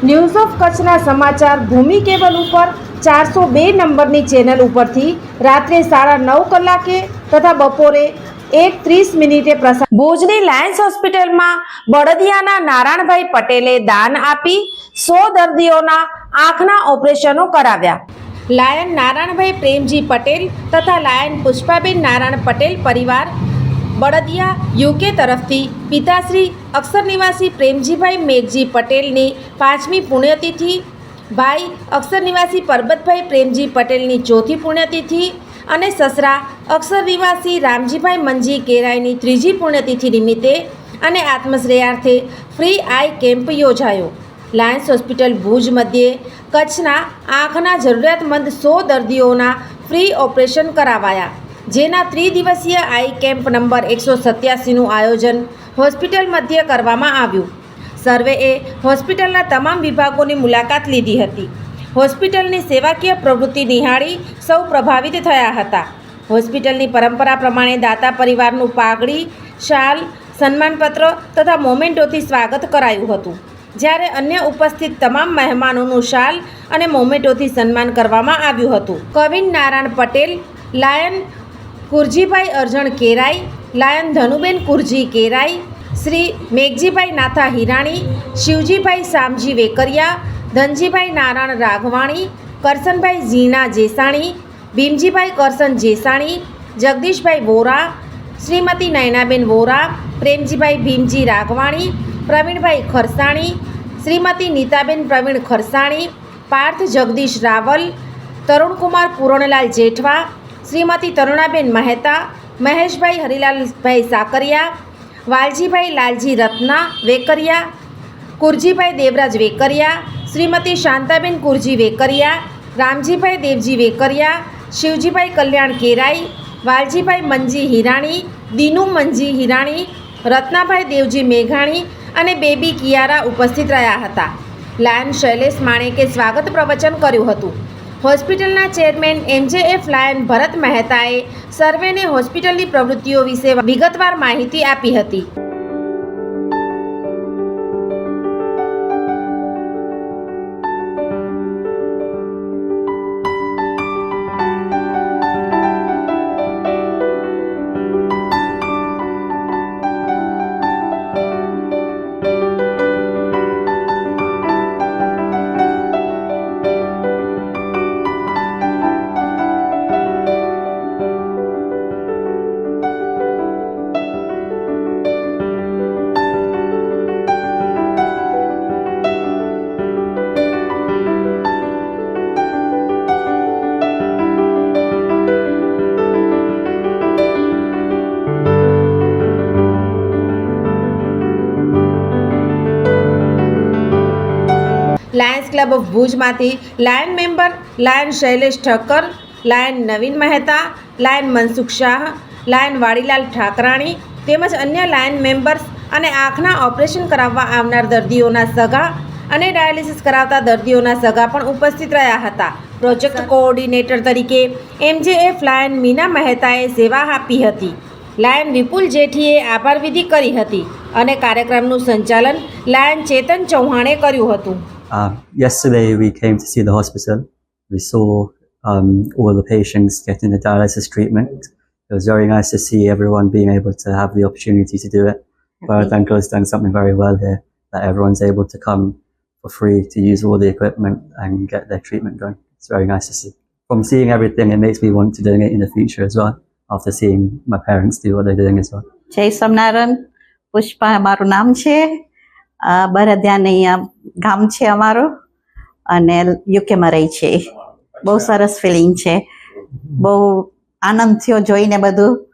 news of કચ્છના સમાચાર ભૂમિ cable ઉપર ચારસો બે નંબરની ચેનલ ઉપરથી રાત્રે સાડા નવ કલાકે તથા બપોરે એક ત્રીસ મિનિટે પ્રસાર ભુજની લાયન્સ હોસ્પિટલમાં બળદિયાના નારાયણભાઈ પટેલે દાન આપી સો દર્દીઓના આંખના ઓપરેશનો કરાવ્યા. લાયન નારાયણભાઈ પ્રેમજી પટેલ તથા લાયન પુષ્પાબેન નારાયણ પટેલ પરિવાર બળદિયા યુકે તરફથી પિતાશ્રી અક્ષર નિવાસી પ્રેમજીભાઈ મેઘજી પટેલની પાંચમી પુણ્યતિથિ, ભાઈ અક્ષર નિવાસી પરબતભાઈ પ્રેમજી પટેલની ચોથી પુણ્યતિથિ અને સસરા અક્ષર નિવાસી રામજીભાઈ મંજી કેરાયની ત્રીજી પુણ્યતિથિ નિમિત્તે અને આત્મશ્રેયાર્થે ફ્રી આઈ કેમ્પ યોજાયો. લાયન્સ હોસ્પિટલ ભુજ મધ્યે કચ્છના આંખના જરૂરિયાતમંદ સો દર્દીઓના ફ્રી ઓપરેશન કરાવાયા. જેના ત્રિદિવસીય આઈ કેમ્પ નંબર એકસો સત્યાસીનું આયોજન હોસ્પિટલ મધ્યે કરવામાં આવ્યું. સર્વેએ હોસ્પિટલના તમામ વિભાગોની મુલાકાત લીધી હતી. હોસ્પિટલની સેવાકીય પ્રવૃત્તિ નિહાળી સૌ પ્રભાવિત થયા હતા. હોસ્પિટલની પરંપરા પ્રમાણે દાતા પરિવારનું પાઘડી, શાલ, સન્માનપત્ર તથા મોમેન્ટોથી સ્વાગત કરાયું હતું. જ્યારે અન્ય ઉપસ્થિત તમામ મહેમાનોનું શાલ અને મોમેન્ટોથી સન્માન કરવામાં આવ્યું હતું. કવિન નારાયણ પટેલ, લાયન કુરજીભાઈ અર્જણ કેરાઈ, લાયન ધનુબેન કુરજી કેરાઈ, શ્રી મેઘજીભાઈ નાથા હિરાણી, શિવજીભાઈ શામજી વેકરિયા, ધનજીભાઈ નારાયણ રાઘવાણી, કરસનભાઈ ઝીણા જેસાણી, ભીમજીભાઈ કરસન જેસાણી, જગદીશભાઈ વોરા, શ્રીમતી નયનાબેન વોરા, પ્રેમજીભાઈ ભીમજી રાઘવાણી, પ્રવીણભાઈ ખરસાણી, શ્રીમતી નીતાબેન પ્રવીણ ખરસાણી, પાર્થ જગદીશ રાવલ, તરુણકુમાર પૂરણલાલ જેઠવા શ્રીમતી તરુણાબેન મહેતા, મહેશભાઈ હરિલાલભાઈ સાકરિયા, વાલજીભાઈ લાલજી રત્ના વેકરિયા, કુરજીભાઈ દેવરાજ વેકરિયા, શ્રીમતી શાંતાબેન કુરજી વેકરિયા, રામજીભાઈ દેવજી વેકરિયા, શિવજીભાઈ કલ્યાણ કેરાઈ, વાલજીભાઈ મંજી હિરાણી, દીનુ મંજી હિરાણી, રત્નાભાઈ દેવજી મેઘાણી અને બેબી કિયારા ઉપસ્થિત રહ્યા હતા. લાયન શૈલેષ માણેકે સ્વાગત પ્રવચન કર્યું હતું. હોસ્પિટલના ચેરમેન એમજેએફ લાયન ભરત મહેતાએ સર્વેને હોસ્પિટલની પ્રવૃત્તિઓ વિશે વિગતવાર માહિતી આપી હતી. Club of ભુજમાંથી lion member, lion Shailesh Thakkar, lion Navin Mehta, lion Mansukh Shah, lion Vadilal Thakrani તેમજ અન્ય લાયન મેમ્બર્સ અને આંખના ઓપરેશન કરાવવા આવનાર દર્દીઓના સગા અને ડાયાલિસિસ કરાવતા દર્દીઓના સગા પણ ઉપસ્થિત રહ્યા હતા. પ્રોજેક્ટ કોઓર્ડિનેટર તરીકે એમજેએફ લાયન મીના મહેતાએ સેવા આપી હતી. લાયન વિપુલ જેઠીએ આભાર વિધિ કરી હતી અને કાર્યક્રમનું સંચાલન લાયન ચેતન ચૌહાણે કર્યું હતું. Uh, yesterday we came to see the hospital. We saw um, all the patients getting the dialysis treatment. It was very nice to see everyone being able to have the opportunity to do it. Bharat Uncle has done something very well here, that everyone's able to come for free to use all the equipment and get their treatment done. It's very nice to see. From seeing everything, it makes me want to donate in the future as well, after seeing my parents do what they're doing as well. જય સ્વામિનારાયણ પુષ્પા મારું નામ છે અ, બરદ્યાની અહીંયા ગામ છે અમારું અને યુકેમાં રહી છે. બહુ સરસ ફિલિંગ છે. બહુ આનંદ થયો જોઈને બધું.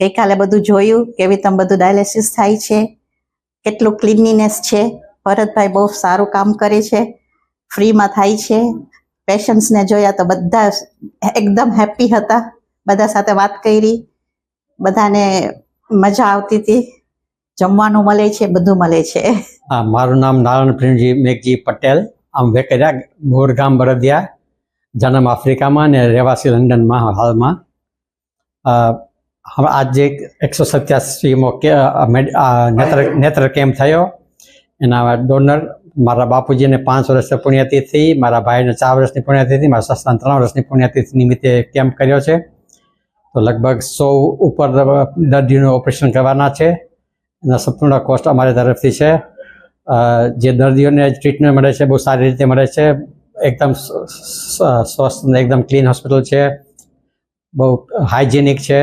ગઈકાલે બધું જોયું કેવી રીતે બધું ડાયાલિસિસ થાય છે કેટલું ક્લીનલીનેસ છે. ભરતભાઈ બહુ સારું કામ કરે છે. ફ્રીમાં થાય છે. પેશન્ટ્સને જોયા તો બધા એકદમ હેપી હતા. બધા સાથે વાત કરી. બધાને મજા આવતી હતી. જમવાનું મળે છે, બધું મળે છે. મારું નામ નારાયણ પ્રેમજી મેઘજી પટેલ. આમ વેકરિયા મોરગામ ગામ બરદિયા, જન્મ આફ્રિકામાં અને રહેવાસી લંડનમાં હાલમાં. આજે એકસો સત્યાસીમો નેત્ર કેમ્પ થયો? એના ડોનર મારા બાપુજીને પાંચ વર્ષની પુણ્યતિથિ, મારા ભાઈને ચાર વર્ષની પુણ્યતિથિ, મારા સસરાને ત્રણ વર્ષની પુણ્યતિથિ નિમિત્તે કેમ્પ કર્યો છે. તો લગભગ સો ઉપર દર્દીનું ઓપરેશન કરવાના છે. એના સંપૂર્ણ કોસ્ટ અમારી તરફથી છે. જે દર્દીઓને ટ્રીટમેન્ટ મળે છે, બહુ સારી રીતે મળે છે. એકદમ સ્વસ્થ એકદમ ક્લીન હોસ્પિટલ છે. બહુ હાઇજેનિક છે.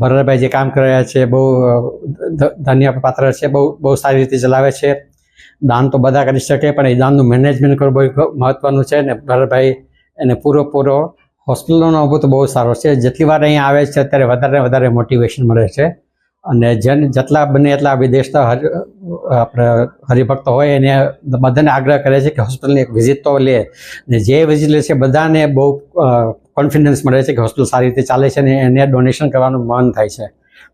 ભરતભાઈ જે કામ કરી રહ્યા છે, બહુ ધન્ય પાત્ર છે, બહુ બહુ સારી રીતે ચલાવે છે. દાન તો બધા કરી શકે, પણ એ દાનનું મેનેજમેન્ટ કરવું બહુ મહત્વનું છે ને ભરતભાઈ એને પૂરો હોસ્પિટલનો અનુભવ તો બહુ સારો છે. જેટલી વાર અહીંયા આવે છે ત્યારે વધારે વધારે મોટિવેશન મળે છે. અને જેન જેટલા બને એટલા વિદેશના હર આપણે હરિભક્ત હોય એને બધાને આગ્રહ કરે છે કે હોસ્પિટલની એક વિઝિટ તો લે. ને જે વિઝિટ લે છે, બધાને બહુ કોન્ફિડન્સ મળે છે કે હોસ્પિટલ સારી રીતે ચાલે છે અને એને ડોનેશન કરવાનું મન થાય છે.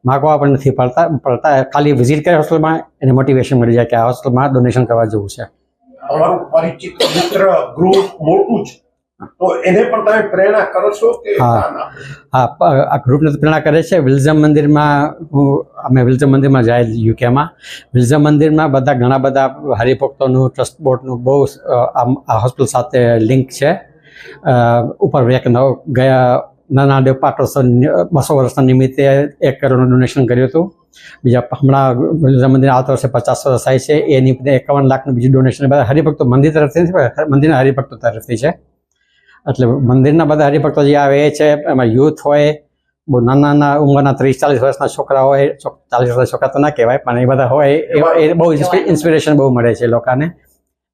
માગવા પણ નથી પડતા પડતા. ખાલી વિઝિટ કરે હોસ્પિટલમાં, એને મોટિવેશન મળી જાય કે આ હોસ્પિટલમાં ડોનેશન કરવા જેવું છે. પરિચિત મિત્ર ગ્રુપ મોટું છે તો એને પણ તમે પ્રેરણા કરો છો કે હા. હા આ ગ્રુપને તો પ્રેરણા કરે છે. વિલ્ઝમ મંદિરમાં હું અમે વિલ્ઝમ મંદિરમાં જાય યુકેમાં. વિલ્ઝમ મંદિરમાં બધા ઘણા બધા હરિભક્તોનું ટ્રસ્ટ બોર્ડનું બહુ આ હોસ્પિટલ સાથે લિંક છે. ઉપર એક નવ ગયા નાના દેવ પાટોત્સવ બસો વર્ષના નિમિત્તે એક કરોડનું ડોનેશન કર્યું હતું. બીજા હમણાં વિલ્ઝમ મંદિર આવતા વર્ષે પચાસ વર્ષ થાય છે. એની એકાવન લાખનું બીજું ડોનેશન. બધા હરિભક્તો મંદિર તરફથી મંદિરના હરિભક્તો તરફથી છે. એટલે મંદિરના બધા હરિભક્તો જે આવે એ છે એમાં યુથ હોય બહુ નાના નાના ઉંમરના ત્રીસ ચાલીસ વર્ષના છોકરા હોય ચાલીસ વર્ષના છોકરા તો ના કહેવાય પણ એ બધા હોય એ- બહુ ઇન્સ્પિરેશન બહુ મળે છે લોકોને.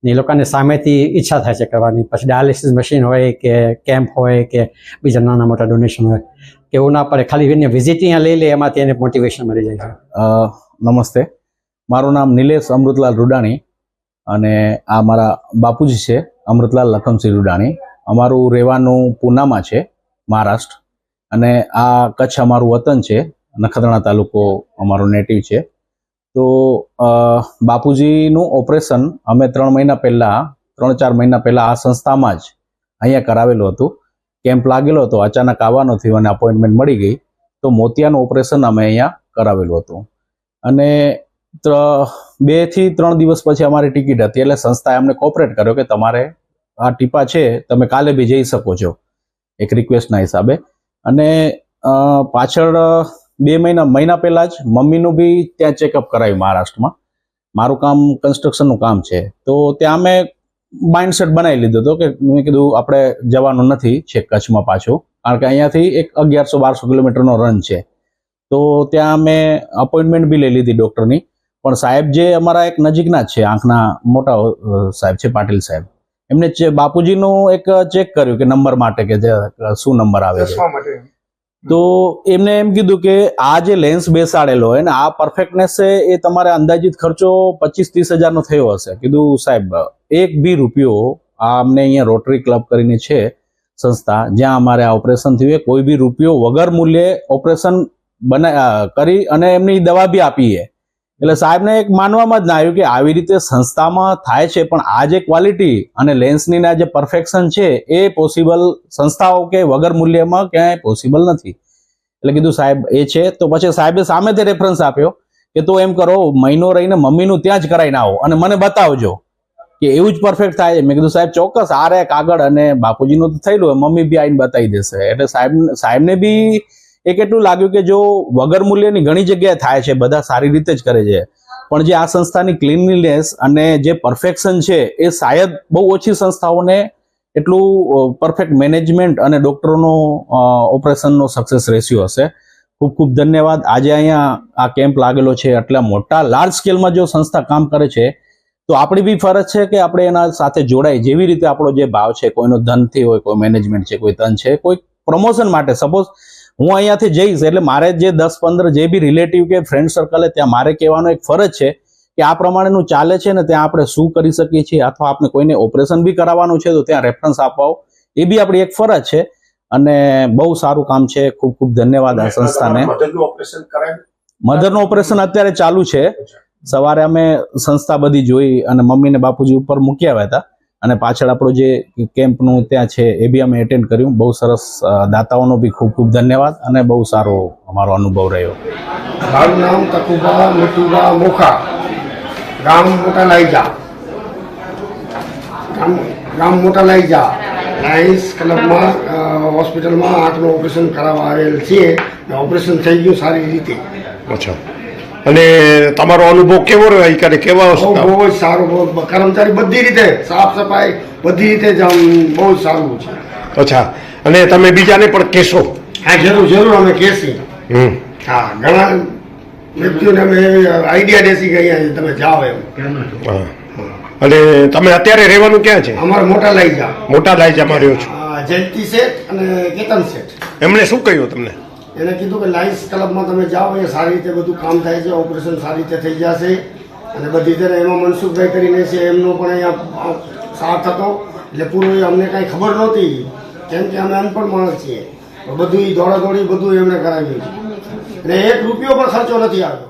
ને એ લોકોને સામેથી ઈચ્છા થાય છે કરવાની. પછી ડાયાલિસિસ મશીન હોય કે કેમ્પ હોય કે બીજા નાના મોટા ડોનેશન હોય કે એવું ના પડે. ખાલી એને વિઝિટ અહીંયા લઈ લે એમાંથી એને મોટિવેશન મળી જાય છે. નમસ્તે. મારું નામ નિલેશ અમૃતલાલ રૂડાણી અને આ મારા બાપુજી છે અમૃતલાલ લખમસિંહ રૂડાણી. અમારું રહેવાનું પૂનામાં છે, મહારાષ્ટ્ર. અને આ કચ્છ અમારું વતન છે, નખત્રાણા તાલુકો અમારો નેટિવ છે. તો બાપુજીનું ઓપરેશન અમે ત્રણ મહિના પહેલાં, ત્રણ ચાર મહિના પહેલાં આ સંસ્થામાં જ અહીંયા કરાવેલું હતું. કેમ્પ લાગેલો હતો, અચાનક આવવાનો થયો અને અપોઇન્ટમેન્ટ મળી ગઈ. તો મોતિયાનું ઓપરેશન અમે અહીંયા કરાવેલું હતું. અને બેથી ત્રણ દિવસ પછી અમારી ટિકિટ હતી, એટલે સંસ્થાએ અમને કોપરેટ કર્યો કે તમારે આ ટીપા છે, તમે કાલે બી જઈ શકો છો, એક રિક્વેસ્ટના હિસાબે. અને પાછળ, બે મહિના મહિના પહેલાં જ મમ્મીનું બી ત્યાં ચેકઅપ કરાવ્યું મહારાષ્ટ્રમાં. મારું કામ કન્સ્ટ્રક્શનનું કામ છે. તો ત્યાં અમે માઇન્ડસેટ બનાવી લીધો હતો કે, મેં કીધું આપણે જવાનું નથી છેક કચ્છમાં પાછું, કારણ કે અહીંયાથી એક અગિયારસો બારસો કિલોમીટરનો રન છે. તો ત્યાં અમે અપોઇન્ટમેન્ટ બી લઈ લીધી ડૉક્ટરની પણ સાહેબ જે અમારા એક નજીકના જ છે, આંખના મોટા સાહેબ છે, પાટીલ સાહેબ. એમને બાપુજીનું એક ચેક કર્યું કે નંબર માટે કે શું નંબર આવે છે. તો એમને એમ કીધું કે આ જે લેન્સ બેસાડેલો હોય ને આ પરફેક્ટનેસ છે એ તમારે અંદાજિત ખર્ચો પચીસ ત્રીસ હજારનો થયો હશે. કીધું સાહેબ એક બી રૂપિયો આ અમને અહીંયા રોટરી ક્લબ કરીને છે સંસ્થા જ્યાં અમારે આ ઓપરેશન થયું કોઈ બી રૂપિયો વગર મૂલ્યે ઓપરેશન બના કરી અને એમની દવા બી આપીએ. એટલે સાહેબને એક માનવામાં જ ના આવ્યું કે આવી રીતે સંસ્થામાં થાય છે, પણ આ જે ક્વોલિટી અને લેન્સની જે પરફેક્શન છે, એ પોસિબલ સંસ્થાઓ કે વગર મૂલ્યમાં ક્યાંય પોસિબલ નથી. એટલે કીધું સાહેબ એ છે. તો પછી સાહેબે સામેથી રેફરન્સ આપ્યો કે તો એમ કરો, મહિનો રહીને મમ્મીનું ત્યાં જ કરાવીને આવો અને મને બતાવજો કે એવું જ પરફેક્ટ થાય છે. મેં કીધું સાહેબ, ચોક્કસ, આ રે કાગળ અને બાપુજીનું તો થયેલું મમ્મી બી આવીને બતાવી દેશે. એટલે સાહેબ સાહેબને બી એક એટલું લાગ્યું કે જો વગર મૂલ્યની ઘણી જગ્યાએ થાય છે, બધા સારી રીતે જ કરે છે. પણ જે આ સંસ્થાની ક્લીનલીનેસ અને જે પરફેક્શન છે, એ શાયદ બહુ ઓછી સંસ્થાઓને એટલું પરફેક્ટ મેનેજમેન્ટ અને ડોક્ટરોનો ઓપરેશનનો સક્સેસ રેશિયો હશે. ખૂબ ખૂબ ધન્યવાદ. આજે અહીંયા આ કેમ્પ લાગેલો છે આટલા મોટા લાર્જ સ્કેલમાં જો સંસ્થા કામ કરે છે, તો આપણી બી ફરજ છે કે આપણે એના સાથે જોડાય. જેવી રીતે આપણો જે ભાવ છે, કોઈનો ધનથી હોય, કોઈ મેનેજમેન્ટ છે, કોઈ ધન છે, કોઈ પ્રમોશન માટે. સપોઝ હું અહીંયાથી જઈશ એટલે મારે જે દસ પંદર જે બી રિલેટિવ કે ફ્રેન્ડ સર્કલ ત્યાં મારે કહેવાનો એક ફરજ છે કે આ પ્રમાણેનું ચાલે છે ને ત્યાં આપણે શું કરી શકીએ છીએ અથવા આપણે કોઈને ઓપરેશન બી કરાવવાનું છે તો ત્યાં રેફરન્સ આપવાઓ. એ બી આપણી એક ફરજ છે અને બહુ સારું કામ છે. ખૂબ ખૂબ ધન્યવાદ આ સંસ્થાને. મધરનું ઓપરેશન કરાય? ઓપરેશન અત્યારે ચાલુ છે. સવારે અમે સંસ્થા બધી જોઈ અને મમ્મી ને બાપુજી ઉપર મૂક્યા આવ્યા હતા. અને પાછળ આપણો જે કેમ્પનું ત્યાં છે એ બી અમે એટેન્ડ કર્યું. બહુ સરસ દાતાઓનો બી ખૂબ ખૂબ ધન્યવાદ અને બહુ સારો અમારો અનુભવ રહ્યો. મારું નામ તકુબા મટુબા મોખા. ગામ મોટા લાઈજા ગામ ગામ મોટા લાઈજા લાયન્સ ક્લબમાં હોસ્પિટલમાં આંખનું ઓપરેશન કરાવવા આવેલ છીએ. ને ઓપરેશન થઈ ગયું સારી રીતે. અચ્છા. અને તમારો અનુભવ કેવો રહ્યો? કરે કેવા બહુ બહુ જ સારો કર્મચારી બધી રીતે સાફ સફાઈ બધી રીતે બહુ જ સારું છે. અચ્છા. અને તમે બીજાને પણ કહેશો? હા જરૂર જરૂર અમે કહેશી. હમ. હા ઘણા વ્યક્તિઓને અમે આઈડિયા દેશી ગયા છે તમે જાઓ એમ. હા. અને તમે અત્યારે રહેવાનું ક્યાં છે? અમારે મોટા લાઈજા મોટા લાઈજામાં રહ્યો છું. જયંતિ શેઠ અને કેતન શેઠ. એમણે શું કહ્યું તમને? એને કીધું કે લાયન્સ ક્લબમાં તમે જાઓ એ સારી રીતે બધું કામ થાય છે, ઓપરેશન સારી રીતે થઈ જશે. અને બધી રીતે એમાં મનસુખભાઈ કરીને છે, એમનો પણ અહીંયા સાથ હતો. એટલે પૂરું અમને કાંઈ ખબર નહોતી, કેમ કે અમે અનપણ માણસ છીએ. બધું એ દોડાદોડી બધું એમણે કરાવ્યું અને એક રૂપિયો પણ ખર્ચો નથી આવ્યો.